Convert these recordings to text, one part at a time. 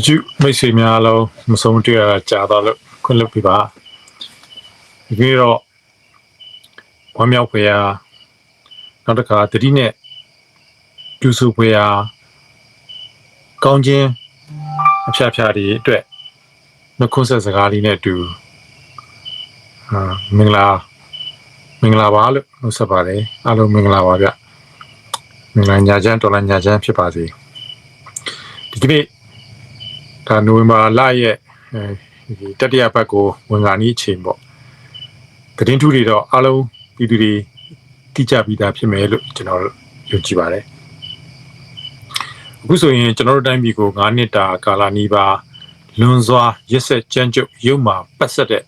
ကျူမိတ်ဆွေများအားလုံးမဆုံးတွေ့ရတာကြာတော့လို့ခွင့်လွှတ်ပြပါဒီနေ့တော့ဝမ်းမြောက်ဖွယ်ရာနောက်တစ်ခါတတိနဲ့ကျူဆူဖွယ်ရာကောင်းခြင်းအဖျားဖျားတွေအတွက်နှုတ်ခွန်းဆက်စကားလေးနဲ့အတူအာမင်္ဂလာမင်္ဂလာပါလို့နှုတ်ဆက်ပါတယ်အားလုံးမင်္ဂလာပါဗျမင်္ဂလာညာချမ်းတော်လာညာချမ်းဖြစ်ပါစေဒီကနေ့ ဒါနိုဝင်ဘာလရဲ့အဲဒီတတိယပတ်ကိုဝင်ကာနီးအချိန်ပေါ့သတင်းထူးတွေတော့အားလုံးပြည်သူတွေသိကြပြီးသားဖြစ်မယ်လို့ကျွန်တော်ယုံကြည်ပါတယ်အခုဆိုရင်ကျွန်တော်တို့တိုင်းပြည်ကို9နှစ်တာကာလနီးပါလွန်စွာရက်ဆက်ကြမ်းကြုတ်ရုပ်မာပတ်ဆက်တဲ့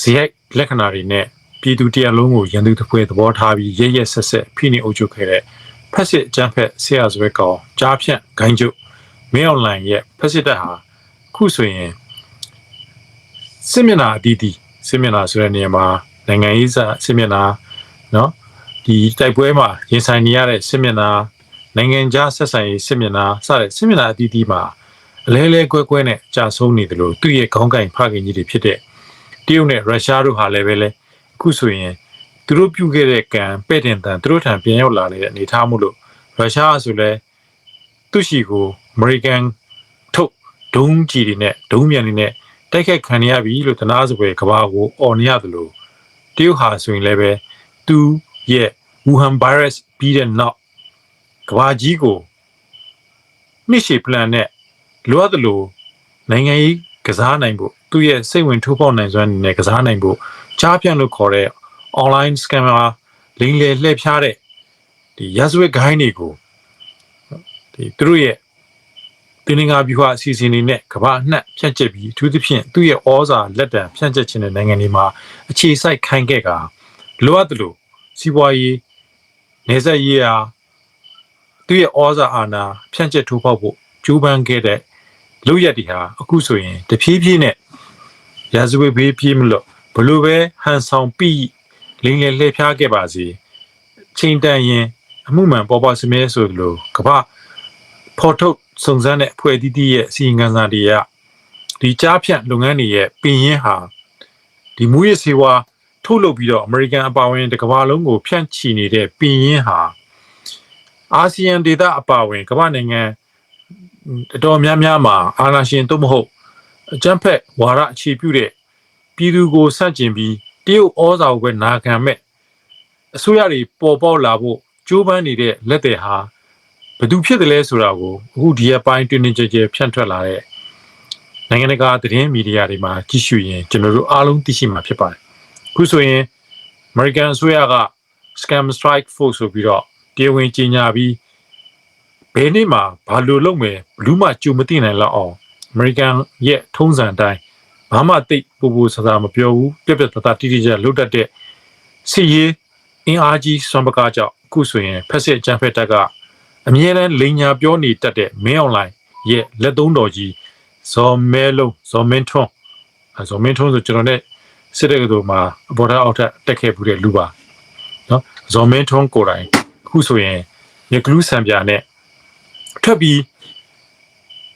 ဇယိုက်လက္ခဏာတွေနဲ့ပြည်သူတရားလုံးကိုရန်သူတစ်ဖွဲ့သဘောထားပြီးရရက်ဆက်ဆက်ဖိနှိပ်အုပ်ချုပ်ခဲ့တဲ့ဖက်စစ်အကြမ်းဖက်ဆရာဇဝဲကောင်ကြားဖြန့်ဂိုင်းကျုပ် မင်းအောင်လှိုင်ရဲ့ဖက်စစ်တပ်ဟာခုဆိုရင်စစ်မျက်နှာအသီးသီးစစ်မျက်နှာဆိုတဲ့နေရာမှာနိုင်ငံရေးစာစစ်မျက်နှာနော်ဒီတိုက်ပွဲမှာရင်ဆိုင်နေရတဲ့စစ်မျက်နှာနိုင်ငံခြားဆက်ဆံရေးစစ်မျက်နှာစတဲ့စစ်မျက်နှာအသီးသီးမှာအလဲလဲကွဲကွဲနဲ့ကြာဆုံးနေတယ်လို့သူ့ရဲ့ခေါင်းကိုင်ဖခင်ကြီးတွေဖြစ်တဲ့တရုတ်နဲ့ရုရှားတို့ဟာလည်းပဲလေအခုဆိုရင်သူတို့ပြုခဲ့တဲ့ကံပဲ့တင်တန်သူတို့ထံပြန်ရောက်လာနေတဲ့အနေအထားမှုလို့ရုရှားဆိုလည်း သူရှိကိုအမေရိကန်ထုတ်ဒုံးကြီးတွေနဲ့ဒုံးမြန်တွေနဲ့တိုက်ခိုက်ခံရပြီလို့တနာစပွဲကဘာကိုအော်နေရတယ်လို့တရုတ်ဟာဆိုရင်လည်းပဲသူရဲ့ဝူဟန်ဗိုင်းရပ်စ်ပြီးတဲ့နောက်ကဘာကြီးကိုမိရှိပလန်နဲ့လိုအပ်တယ်လို့နိုင်ငံရေးကစားနိုင်ဖို့သူရဲ့စိတ်ဝင်ထိုးပေါက်နိုင်စွမ်းနဲ့ကစားနိုင်ဖို့ကြားပြန့်လို့ခေါ်တဲ့ online scammer လိမ်လည်လှည့်ဖျားတဲ့ဒီရာဇဝတ်ဂိုင်းတွေကို ဒီသူတို့ရဲ့တင်းငါပြူဟာအစီအစဉ်တွေနဲ့ကမ္ဘာအနှံ့ဖြန့်ကျက်ပြီးအထူးသဖြင့်သူ့ရဲ့ဩဇာလက်တံဖြန့်ကျက်ခြင်းတဲ့နိုင်ငံတွေမှာအခြေစိုက်ခိုင်းခဲ့ကလိုအပ်တယ်လို့စီးပွားရေးနေဆက်ရေးအားသူ့ရဲ့ဩဇာအာဏာဖြန့်ကျက်ထိုးဖောက်ဖို့ကြိုးပမ်းခဲ့တဲ့လူရက်တွေဟာအခုဆိုရင်တဖြည်းဖြည်းနဲ့ရာဇဝတ်ဘေးပြေးမလို့ဘလို့ပဲဟန်ဆောင်ပြီးလိမ်လည်လှည့်ဖျားခဲ့ပါစေချိန်တန်ရင်အမှုမှန်ပေါ်ပေါ်စမဲဆိုလို့ကမ္ဘာ ဖော်ထုတ်စုံစမ်းတဲ့အဖွဲ့အသီးသီးရဲ့အစီရင်ခံစာတွေကဒီကြားဖြန့်လုပ်ငန်းတွေရဲ့ပင်ရင်းဟာဒီမူရစေဝါထုတ်လုပ်ပြီးတော့အမေရိကန်အပါအဝင်တစ်ကမ္ဘာလုံးကိုဖြန့်ချီနေတဲ့ပင်ရင်းဟာအာဆီယံဒေသအပါအဝင်ကမ္ဘာနိုင်ငံအတော်များများမှာအာဏာရှင်သို့မဟုတ်အကြမ်းဖက်ဝါဒအခြေပြုတဲ့ပြည်သူကိုဆန့်ကျင်ပြီးတရုတ်ဩဇာကိုပဲနာခံမဲ့အစိုးရတွေပေါ်ပေါက်လာဖို့ကြိုးပမ်းနေတဲ့လက်တွေဟာ ဘယ်သူဖြစ်တယ်လဲဆိုတာကိုအခုဒီရက်ပိုင်းတွင်တွင်ကြဲကြဲဖြန့်ထွက်လာတဲ့နိုင်ငံတကာသတင်းမီဒီယာတွေမှာကြည့်ရှုရင်ကျွန်တော်တို့အားလုံးသိရှိမှာဖြစ်ပါတယ်။အခုဆိုရင် American အစိုးရက scam strike force ဆိုပြီးတော့တရားဝင်ကြေညာပြီးဘယ်နေ့မှဘာလို့လုပ်မယ်ဘလူးမှကြုံမသိနိုင်လောက်အောင် American ရဲ့ထုံးစံအတိုင်းဘာမှတိတ်ပူပူဆဆာမပြောဘူးပြက်ပြက်တတတိတိကျလုတ်တတ်တဲ့စီရေးအင်အားကြီးစွမ်းပကားကြောင့်အခုဆိုရင်ဖက်စစ်ချမ်းဖက်တက်က အမြဲတမ်းလိန်ညာပြောနေတတ်တဲ့မင်းအွန်လိုင်းရဲ့လက်သုံးတော်ကြီးဇော်မဲလုံးဇော်မင်းထွန်းအဲဇော်မင်းထွန်းဆိုကျွန်တော်နဲ့စစ်တဲ့ကတူမှာအပေါ်ထက်အောက်ထက်တက်ခဲ့ဘူးတဲ့လူပါနော်ဇော်မင်းထွန်းကိုယ်တိုင်အခုဆိုရင်ရကလူးဆံပြာနဲ့ထွက်ပြီး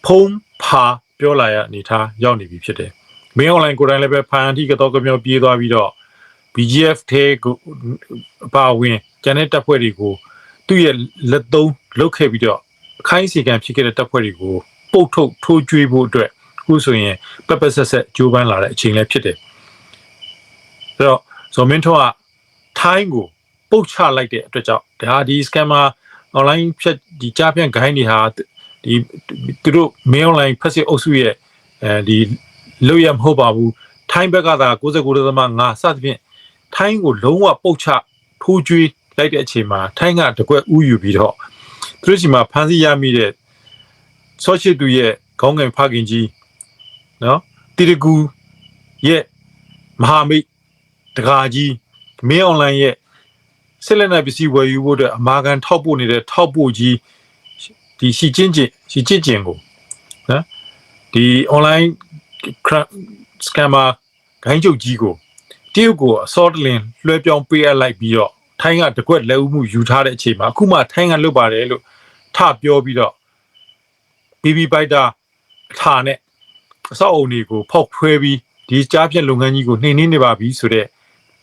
ဖုံးဖာပြောလာရအနေထားရောက်နေပြီဖြစ်တယ်မင်းအွန်လိုင်းကိုယ်တိုင်လည်းပဲဖန်အထိကတော့ကမြောပြေးသွားပြီးတော့ BGF ထဲကိုအပါဝင်ကျန်တဲ့တပ်ဖွဲ့တွေကိုသူ့ရဲ့လက်သုံး လုတ်ခဲ့ပြီးတော့အခိုင်းအစီကံဖြစ်ခဲ့တဲ့တပ်ဖွဲ့တွေကိုပုတ်ထုတ်ထိုးကျွေးဖို့အတွက်အခုဆိုရင်ပက်ပက်ဆက်ဆက်ကြိုးပမ်းလာတဲ့အချိန်လည်းဖြစ်တယ်။အဲ့တော့ဇော်မင်းထွန်းကထိုင်းကိုပုတ်ချလိုက်တဲ့အတွက်ကြောင့်ဒါဒီ scammer online ဖြတ်ဒီကြားဖြန့်ဂိုင်းတွေဟာဒီသူတို့ mail online ဖက်စစ်အုပ်စုရဲ့အဲဒီလို့ရမဟုတ်ပါဘူးထိုင်းဘက်ကသာ69.5စသဖြင့်ထိုင်းကိုလုံးဝပုတ်ချထိုးကျွေးလိုက်တဲ့အချိန်မှာထိုင်းကတကွက်ဥယူပြီးတော့ သူတို့စီမှာဖမ်းဆီးရမိတဲ့ဆော့ချစ်သူရဲ့ခေါင်းငယ်ဖခင်ကြီးနော်တီရကူရဲ့မဟာမိတ်တကာကြီးမင်းအွန်လိုင်းရဲ့ဆက်လက်နဲ့ပစ္စည်းဝယ်ယူဖို့အတွက်အမာခံထောက်ပို့နေတဲ့ထောက်ပို့ကြီးဒီရှီချင်းချင်းရှီချင်းချင်းကိုနော်ဒီ online scammer ဂိုင်းချုပ်ကြီးကိုတရုတ်ကိုအစောတလင်လွှဲပြောင်းပေးအပ်လိုက်ပြီးတော့ ထိုင်းကတကွက်လက်ဦးမှုယူထားတဲ့အချိန်မှာအခုမှထိုင်းကလွတ်ပါတယ်လို့ထပြောပြီးတော့ BB Fighter အထာနဲ့အဆောက်အုံတွေကိုဖောက်ဖွဲပြီးဒီကြားဖြတ်လုပ်ငန်းကြီးကိုနှိမ်နင်းနေပါပြီဆိုတဲ့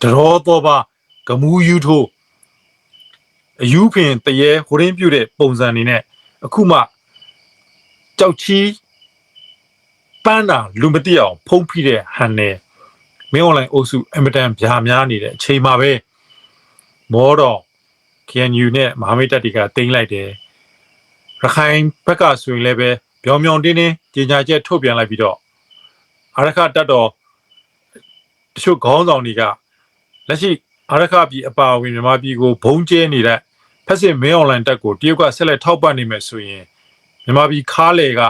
ဒရောတော့ပါဂမူးယူထိုးအယူဖင်တရေဟိုရင်းပြုတ်တဲ့ပုံစံနေနဲ့အခုမှကြောက်ချီပန်းတာလူမတိအောင်ဖုံးဖိတဲ့ဟန်နဲ့မင်းအွန်လိုင်းအုပ်စုအင်မတန်ဗျာများနေတဲ့အချိန်မှာပဲ မောတော့ KNU နဲ့မဟာမိတ်တပ်တွေကတင်လိုက်တယ်ရခိုင်ဘက်ကဆိုရင်လည်းပဲပြောင်ပြောင်တင်းတင်းကြေညာချက်ထုတ်ပြန်လိုက်ပြီးတော့အာရခတပ်တော်တချို့ခေါင်းဆောင်တွေကလက်ရှိအာရခပြည်အပါအဝင်မြန်မာပြည်ကိုဘုံကျဲနေတဲ့ဖက်စစ်မင်းအွန်လိုင်းတပ်ကိုတရုတ်ကဆက်လက်ထောက်ပံ့နေမယ်ဆိုရင်မြန်မာပြည်ခါးလေက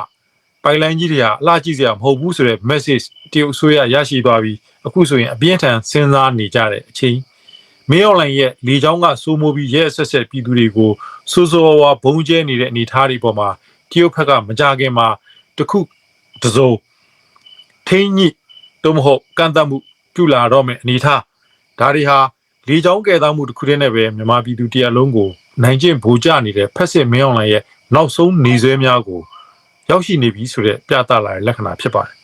ပိုင်လိုင်းကြီးတွေကအလှကြည့်စရာမဟုတ်ဘူးဆိုတဲ့ message တရုတ်အစိုးရရရှိသွားပြီးအခုဆိုရင်အပြင်းထန်စဉ်းစားနေကြတဲ့အချိန် မင်းအွန်လိုင်းရဲ့လေချောင်းကစိုးမိုးပြီးရဲဆက်ဆက်ပြည်သူတွေကိုစိုးစိုးဝါးဝါဘုံကျဲနေတဲ့အနေအထားတွေပေါ်မှာတရုတ်ဘက်ကမကြခင်မှာတခုတစုံထိန်းညိတော့မဟုတ်ကန့်တတ်မှုပြုလာတော့မယ်အနေအထားဒါတွေဟာလေချောင်းကဲသားမှုတစ်ခုတည်းနဲ့ပဲမြန်မာပြည်သူတရားလုံးကိုနိုင်ကျင့်ဗိုလ်ကျနေတဲ့ဖက်စစ်မင်းအွန်လိုင်းရဲ့နောက်ဆုံးနေဆွဲများကိုရောက်ရှိနေပြီဆိုတဲ့ပြသလာတဲ့လက္ခဏာဖြစ်ပါတယ်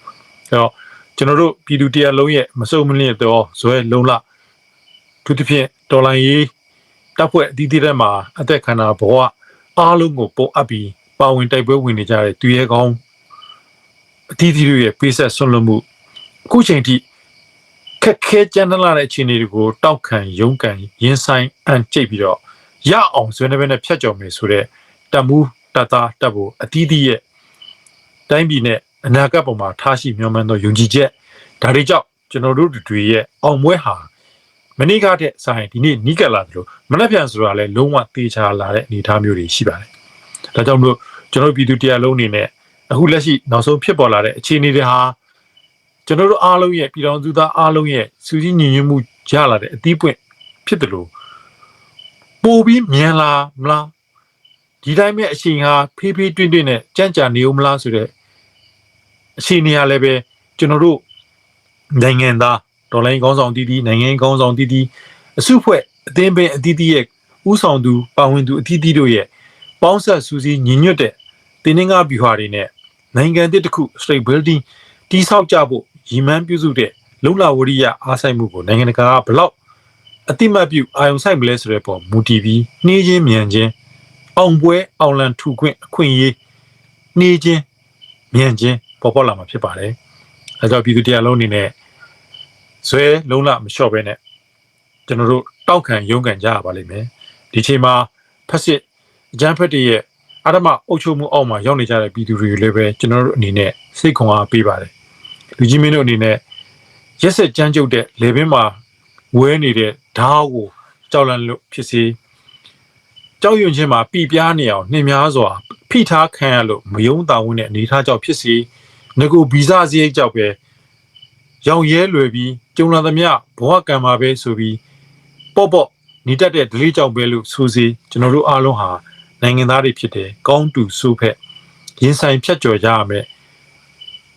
အဲတော့ကျွန်တော်တို့ပြည်သူတရားလုံးရဲ့မစုံမလင့်တော့ဇွဲလုံးလ သူတစ်ဖြင့်ဒေါ်လာရေးတပ်ဖွဲ့အသီးသီးထဲမှာအသက်ခန္ဓာဘဝအားလုံးကိုပုံအပ်ပြီးပါဝင်တိုက်ပွဲဝင်နေကြတဲ့သူရဲကောင်းအသီးသီးတွေရဲ့ပေးဆက်ဆွန့်လွတ်မှုအခုချိန်ထိခက်ခဲကြမ်းတမ်းလာတဲ့အခြေအနေတွေကိုတောက်ခံရုန်းကန်ရင်ဆိုင်အန်ကျိတ်ပြီးတော့ရအောင်ဆွေးနွေးနဲ့ဖြတ်ကျော်မယ်ဆိုတဲ့တမှုတသားတပ်ဖို့အသီးသီးရဲ့တိုင်းပြည်နဲ့အနာဂတ်ပေါ်မှာထားရှိမျှော်မှန်းသောယုံကြည်ချက်ဒါတွေကြောင့်ကျွန်တော်တို့တွေရဲ့အောင်ပွဲဟာ မနေ့ကတည်းကဆိုင်ဒီနေ့နီးကပ်လာတယ်လို့မနှက်ပြန်ဆိုတာလဲလုံးဝသေချာလာတဲ့အနေအထားမျိုးတွေရှိပါတယ်။ဒါကြောင့်မလို့ကျွန်တော်တို့ပြည်သူတရားလုံးအနေနဲ့အခုလက်ရှိနောက်ဆုံးဖြစ်ပေါ်လာတဲ့အခြေအနေတွေဟာကျွန်တော်တို့အားလုံးရဲ့ပြည်တော်သူသားအားလုံးရဲ့စူးစီးညီညွတ်မှုရလာတဲ့အသီးပွင့်ဖြစ်တယ်လို့ပို့ပြီးမြန်လာမလားဒီတိုင်းမဲ့အချိန်ဟာဖေးဖေးတွင်းတွင်းနဲ့ကြံ့ကြာနေဦးမလားဆိုတဲ့အခြေအနေဟာလည်းပဲကျွန်တော်တို့နိုင်ငံသား ဒေါ်လာကောင်းဆောင်တီးတီးနိုင်ငံကောင်းဆောင်တီးတီးအစုဖွဲ့အသင်းပင်အတီးတီးရဲ့ဥဆောင်သူပါဝင်သူအတီးတီးတို့ရဲ့ပေါင်းဆက်စူးစီးညီညွတ်တဲ့တင်းနှင်းကားဗျူဟာတွေနဲ့နိုင်ငံတစ်တစ်ခု straight building တိဆောက်ကြဖို့ရည်မှန်းပြုစုတဲ့လုံလဝရိယအားဆိုင်မှုကိုနိုင်ငံတကာကဘလောက်အတိမတ်ပြုအာယုံဆိုင်မလဲဆိုတဲ့ပေါ်မူတည်ပြီးနှီးချင်းမြန်ချင်းအောင်ပွဲအောင်လံထူခွင့်အခွင့်အရေးနှီးချင်းမြန်ချင်းပေါ်ပေါက်လာမှာဖြစ်ပါတယ်။အဲကြောင့်ပြည်သူတရားလုံးအနေနဲ့ ဇွဲလုံးလမလျှော့ဘဲနဲ့ကျွန်တော်တို့တောက်ခံရုန်းကန်ကြရပါလိမ့်မယ်ဒီချိန်မှာဖက်စစ်အကြမ်းဖက်တွေရဲ့အဓမ္မအုပ်ချုပ်မှုအောက်မှာရောက်နေကြတဲ့ပြည်သူတွေလည်းပဲကျွန်တော်တို့အနေနဲ့စိတ်ခွန်အားပေးပါတယ်လူကြီးမင်းတို့အနေနဲ့ရက်ဆက်ကြမ်းကြုတ်တဲ့လေပင်မှာဝဲနေတဲ့ဓာတ်ကိုကြောက်လန့်လို့ဖြစ်စေကြောက်ရွံ့ခြင်းမှာပြပြားနေအောင်နှင်များစွာဖိထားခံရလို့မယုံတာဝင်တဲ့အနေထားကြောင့်ဖြစ်စေငကူဗီဇစရိတ်ကြောင့်ပဲ ရောင်ရဲလွယ်ပြီးကျုံလာသမျှဘဝကံမှာပဲဆိုပြီးပေါ့ပေါ့နေတတ်တဲ့ဒလေးကြောင့်ပဲလို့ဆိုစီကျွန်တော်တို့အားလုံးဟာနိုင်ငံသားတွေဖြစ်တယ်ကောင်းတူဆိုးဖက်ရင်ဆိုင်ဖြတ်ကျော်ကြရမယ်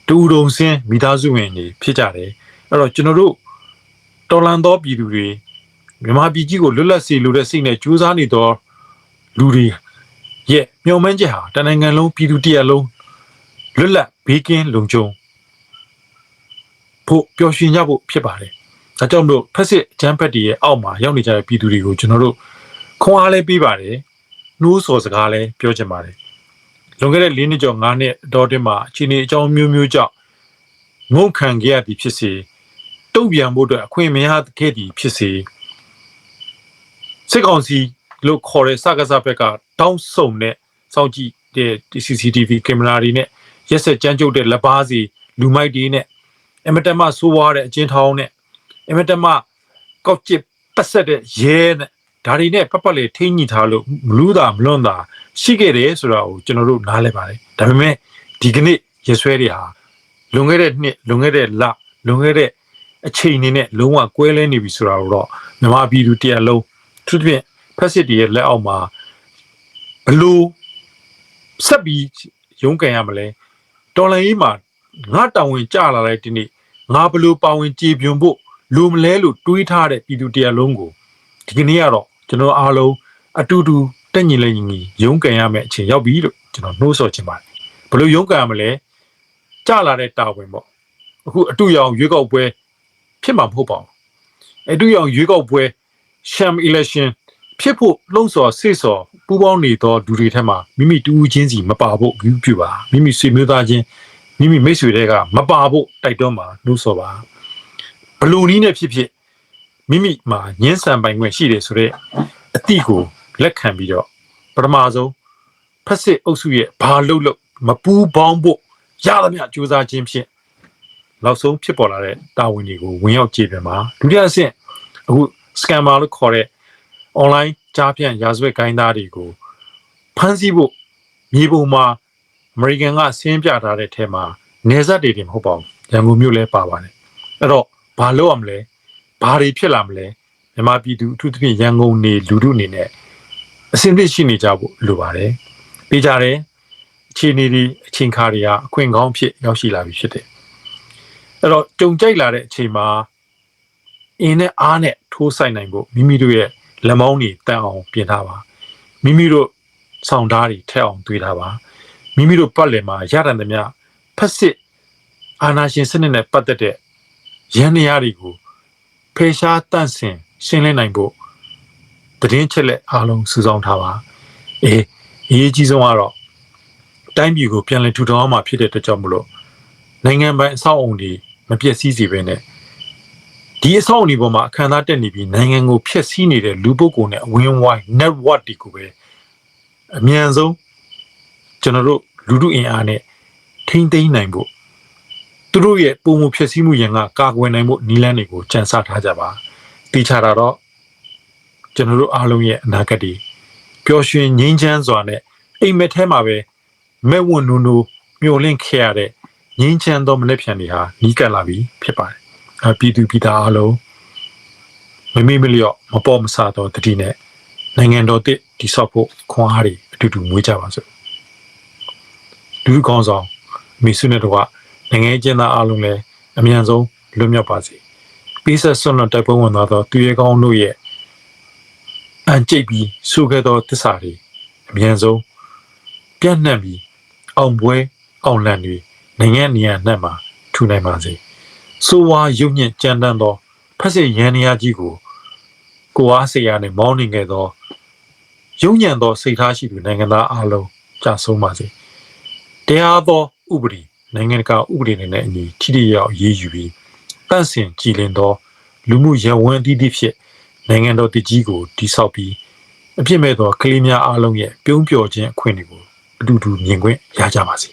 တူတုံစင်းမိသားစုဝင်တွေဖြစ်ကြတယ်အဲ့တော့ကျွန်တော်တို့တော်လန်သောပြည်သူတွေမြန်မာပြည်ကြီးကိုလွတ်လပ်စေလိုတဲ့စိတ်နဲ့ကြိုးစားနေသောလူတွေရဲ့မျှော်မှန်းချက်ဟာတနိုင်ငံလုံးပြည်သူတရက်လုံးလွတ်လပ်ဘေးကင်းလုံခြုံ ဖို့ပျော်ရွှင်ကြဖို့ဖြစ်ပါတယ်။ဒါကြောင့်မလို့ဖက်စစ်အချမ်းဖက်တွေရဲ့အောက်မှာရောက်နေကြတဲ့ပြည်သူတွေကိုကျွန်တော်တို့ခွန်အားလဲပေးပါတယ်။နှိုးဆော်စကားလဲပြောချင်ပါတယ်။လွန်ခဲ့တဲ့၄နှစ်ကျော်၅နှစ်အတော်တင်မှာအချိန်အကြောင်းမျိုးမျိုးကြောင့်ငုံခံခဲ့ရသည်ဖြစ်စေတုံ့ပြန်ဖို့အတွက်အခွင့်မရခဲ့သည်ဖြစ်စေစစ်ကောင်စီလို့ခေါ်တဲ့စကားစားဘက်ကတောင်းဆုံတဲ့စောင့်ကြည့်တဲ့ CCTV ကင်မရာတွေနဲ့ရက်ဆက်ကြမ်းကြုတ်တဲ့လက်ပါစီလူမိုက်တွေနဲ့ အမတမဆိုးဝါးတဲ့အချင်းထောင်းနဲ့အမတမကောက်ကျစ်ပတ်ဆက်တဲ့ရဲနဲ့ဒါတွေနဲ့ပတ်ပတ်လေးထိန်းညှိထားလို့မလူးတာမလွန်တာရှိခဲ့တယ်ဆိုတာကိုကျွန်တော်တို့နားလဲပါတယ်ဒါပေမဲ့ဒီကနေ့ရဆွဲတွေဟာလွန်ခဲ့တဲ့နှစ်လွန်ခဲ့တဲ့လလွန်ခဲ့တဲ့အချိန်နေနဲ့လုံးဝကွဲလဲနေပြီဆိုတာကိုတော့မြန်မာပြည်သူတရားလုံးသူဖြင့်ဖက်စစ်တီရဲ့လက်အောက်မှာဘလို့ဆက်ပြီးရုန်းကန်ရမလဲတော်လန်ကြီးမှာငါတောင်ဝင်ကြလာတဲ့ဒီနေ့ ငါဘလို့ပါဝင်ကြည်ပြွန်ဖို့လိုမလဲလို့တွေးထားတဲ့ပြည်သူတရားလုံးကိုဒီကနေ့ကတော့ကျွန်တော်အားလုံးအတူတူတက်ညီလဲညီညီရုန်းကန်ရမယ့်အချိန်ရောက်ပြီလို့ကျွန်တော်နှိုးဆော်ချင်ပါတယ်ဘလို့ရုန်းကန်ရမလဲကြလာတဲ့တာဝန်ပေါ့အခုအတူရောင်ရွေးကောက်ပွဲဖြစ်မှာမဟုတ်ပါဘူးအတူရောင်ရွေးကောက်ပွဲ sham election ဖြစ်ဖို့လှုံ့ဆော်ဆိတ်ဆော်ပူးပေါင်းနေသောလူတွေထက်မှာမိမိတူဦးချင်းစီမပါဖို့ဂရုပြုပါမိမိဆွေမျိုးသားချင်း မိမိမိတ်ဆွေတွေကမပါဖို့တိုက်တွန်းပါနှိုးဆော်ပါဘလူနီးနဲ့ဖြစ်ဖြစ်မိမိမှာညှင်းဆန်ပိုင်ခွင့်ရှိတယ်ဆိုတော့အတိကိုလက်ခံပြီးတော့ပထမဆုံးဖက်စစ်အုပ်စုရဲ့ဘာလို့လို့မပူးပေါင်းဖို့ရသမျှကြိုးစားခြင်းဖြင့်နောက်ဆုံးဖြစ်ပေါ်လာတဲ့တာဝန်တွေကိုဝင်ရောက်ကြည့်ပြန်ပါဒုတိယအဆင့်အခု scammer လို့ခေါ်တဲ့ online ကြားဖြန့်ရာဇဝတ်ကိုင်းသားတွေကိုဖမ်းဆီးဖို့မြေပုံမှာ အမေရိကန်ကဆင်းပြထားတဲ့ထဲမှာနေဆက်တွေတင်မဟုတ်ပါဘူးရန်ကုန်မြို့လည်းပါပါတယ်အဲ့တော့ဘာလုပ်ရမလဲဘာတွေဖြစ်လာမလဲမြန်မာပြည်သူအထူးသဖြင့်ရန်ကုန်နေလူထုအနေနဲ့အစင်းပြရှိနေကြဖို့လိုပါတယ်ပေးကြတယ်အခြေအနေဒီအချိန်ခါတွေကအခွင့်ကောင်းဖြစ်ရောက်ရှိလာပြီဖြစ်တယ်အဲ့တော့ကြုံကြိုက်လာတဲ့အချိန်မှာအင်းနဲ့အားနဲ့ထိုးဆိုင်နိုင်ဖို့မိမိတို့ရဲ့လက်မောင်းတွေတန်အောင်ပြင်ထားပါမိမိတို့ဆောင်ဓာတ်တွေထက်အောင်တွေးထားပါ မိမိတို့ပတ်လည်မှာရတန်သမျှဖက်စစ်အာနာရှင်စနစ်နဲ့ပတ်သက်တဲ့ရန်နေရာတွေကိုဖေရှားတန့်စင်ရှင်းလင်းနိုင်ဖို့တည်င်းချက်လက်အားလုံးစုဆောင်းထားပါအေးအရေးကြီးဆုံးကတော့တိုင်းပြည်ကိုပြန်လည်ထူထောင်အောင်မှာဖြစ်တဲ့အတွက်ကြောင့်မလို့နိုင်ငံပိုင်အဆောက်အုံတွေမပျက်စီးစေဘဲနဲ့ဒီအဆောက်အုံဒီပေါ်မှာအခမ်းအနားတက်နေပြီးနိုင်ငံကိုဖျက်ဆီးနေတဲ့လူပုဂ္ဂိုလ်နဲ့အဝင်းဝိုင်း network တွေကိုပဲအမြန်ဆုံးကျွန်တော်တို့ လူထုအင်အားနဲ့ထိမ့်သိမ်းနိုင်ဖို့သူတို့ရဲ့ပုံမှုဖျက်ဆီးမှုရန်ကကာကွယ်နိုင်ဖို့နည်းလမ်းတွေကိုကြံစထားကြပါတိချတာတော့ကျွန်တော်တို့အားလုံးရဲ့အနာဂတ်တွေပျော်ရွှင်ငြိမ်းချမ်းစွာနဲ့အိမ်မက်ထဲမှာပဲမဲ့ဝွန်နူနူမျောလင့်ခဲ့ရတဲ့ငြိမ်းချမ်းသောမနေ့ပြန်တွေဟာနီးကပ်လာပြီဖြစ်ပါတယ်အပြည်သူပြည်သားအားလုံးမမေ့မလျော့မပေါ်မဆသောတတိနဲ့နိုင်ငံတော်တစ်တိဆောက်ဖို့ခွန်အားတွေအတူတူမွေးကြပါစို့ လူကောင်းဆောင်မိစုနဲ့တော့နိုင်ငံကျင်းသားအားလုံးလည်းအမြန်ဆုံးလွတ်မြောက်ပါစေပေးဆက်ဆွလွန်တိုက်ပွဲဝင်သွားသောသူရဲကောင်းတို့ရဲ့အန်ကျိတ်ပြီးဆုခဲ့သောတစ္ဆာတွေအမြန်ဆုံးပြန့်နှံ့ပြီးအောင်ပွဲအောင်လံတွေနိုင်ငံနေရာနှံ့မှာထူနိုင်ပါစေဆိုဝါရုပ်ညစ်ကြမ်းတမ်းသောဖက်စစ်ရန်နေရာကြီးကိုကိုအားစေရနဲ့မောင်းနေခဲ့သောရုံညံသောစိတ်ထားရှိသူနိုင်ငံသားအလုံးကြဆုံးပါစေ တရားသောဥပဒေနိုင်ငံတကာဥပဒေတွေနဲ့အညီထိထိရောက်ရေးယူပြီးတန့်စင်ကြည်လင်သော လူမှုရဝန်းအသီးသီးဖြစ်နိုင်ငံတော်တည်ကြီးကိုတိဆောက်ပြီးအပြစ်မဲ့သောကလေးများအားလုံးရဲ့ပြုံးပျော်ခြင်းအခွင့်အရေးကိုအတူတူမြင်ခွင့်ရကြပါစေ